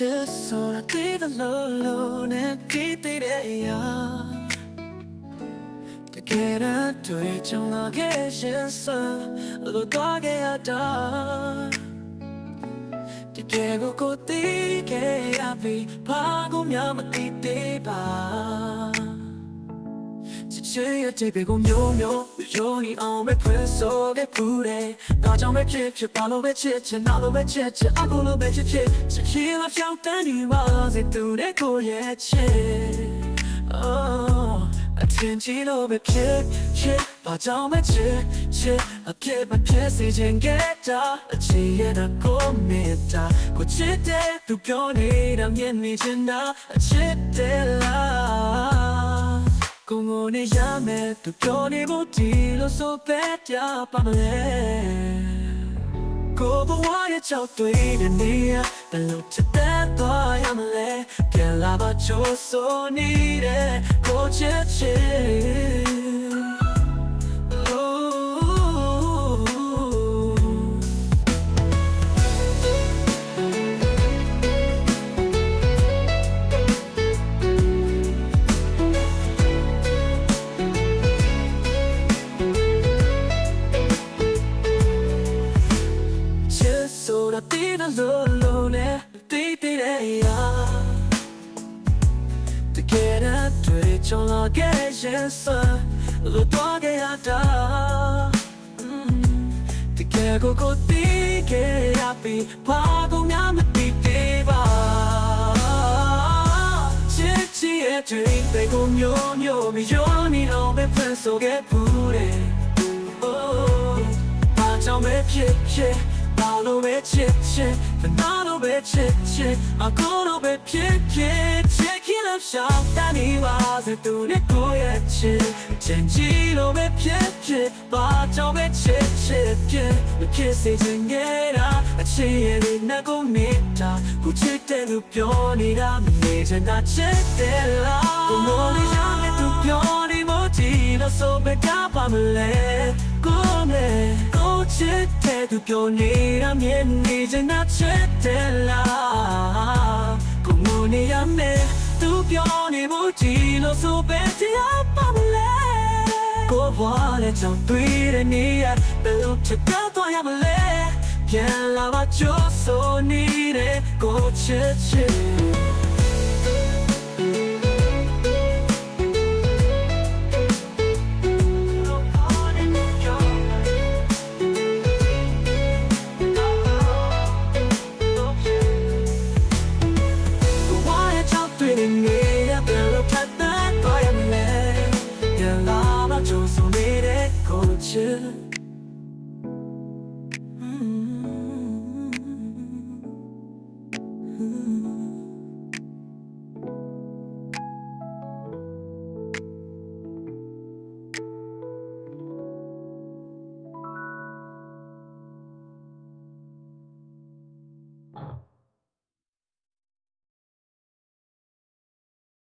Just so I did alone and keep it yeah တကယ်တော့တွေ့ကြုံလာခဲ့ရှင်စလို့တော့ခဲ့ရတာတကယ်ကိုကိုတည်ခဲ့ ရပြီဘာကိုမှမသိသေးပါချစ်ချင်ရတဲ့ဘေကိုမျိုးမျိုးရိုးနေအောင်ပဲဖွင့်ဆိုခဲ့ဖူးတယ်။ဒါကြောင့်ပဲဖြစ်ဖြစ်ပါလို့ပဲချစ်ချင်နာလို့ပဲချစ်ချင်အခုလိုပဲချစ်ချစ်ချစ်ချင်လာဖြောင်းတန်းဒီပါစေသူတဲ့ကိုရဲ့ချစ်။ Oh အထင်ကြီးလို့ပဲဖြစ်ဖြစ်ဘာကြောင့်ပဲချစ်ချစ်အဖြစ်မဖြစ်စေချင်ခဲ့တာအချစ်ရဲ့တော့ကိုမေတ္တာကိုချစ်တဲ့သူပြောနေတာမြင်နေချင်တာအချစ်တဲ့လား ကိုငိုနေရမယ်သူပြောနေဖို့ဒီလိုဆိုပဲကြပါမလဲကိုဘဝရဲ့ချောက်တွေနဲ့နေရဘယ်လိုချစ်တဲ့သွားရမလဲပြန်လာပါချိုးဆိုနေတဲ့ကိုချစ်ချစ် ဆိုတာတည်တယ်လို့လို့နဲ့တည်တည်တဲ့ရာတကယ်တော့တွေ့ကြုံလာခဲ့ရင်စလို့တော့ခဲ့ရတာ Mm, တကယ်ကိုကိုတည်ခဲ့ရပြီဘာကိုမှမတည်သေးပါချစ်ချစ်ရဲ့တွေ့တဲ့ကိုမျိုးမျိုးမရောနေတော့ပဲဖွင့်ဆိုခဲ့ဘူးတဲ့ Oh ဘာကြောင့်ပဲဖြစ်ဖြစ်ဘာ လို့ပဲချစ်ချစ်ဘယ်နာလို့ပဲချစ်ချစ်အခုလို့ပဲဖြစ်ဖြစ်ချစ်ခင်လို့ရှောင်းတန်နေပါစေသူနဲ့ကိုရဲ့ချစ်ချင်ကြီးလို့ပဲဖြစ်ဖြစ်ဘာကြောင့်ပဲချစ်ချစ်ဖြစ်မဖြစ်စေချင်ခဲ့တာအချစ်ရဲ့ဒီနှကိုမေတ္တာကိုချစ်တယ်လို့ပြောနေတာမနေချင်တာချစ်တယ်လားကိုမိုးလေးရမယ်သူပြောနေမို့ဒီလို့ဆိုပဲကြပါမလဲကိုမဲကို ချစ်တယ်သူပြောနေတာမြင်နေချင်တာချစ်တယ်လားကိုမိုးနေရမယ်သူပြောနေမို့ဒီလို့ဆိုပဲကြပါမလဲကိုဘွားနဲ့ကြောင့်တွေ့တဲ့နေ့ရဘယ်လိုချစ်တော့ရမလဲပြန်လာပါကြိုးဆိုနေတဲ့ကိုချစ်ချစ် picture. Mm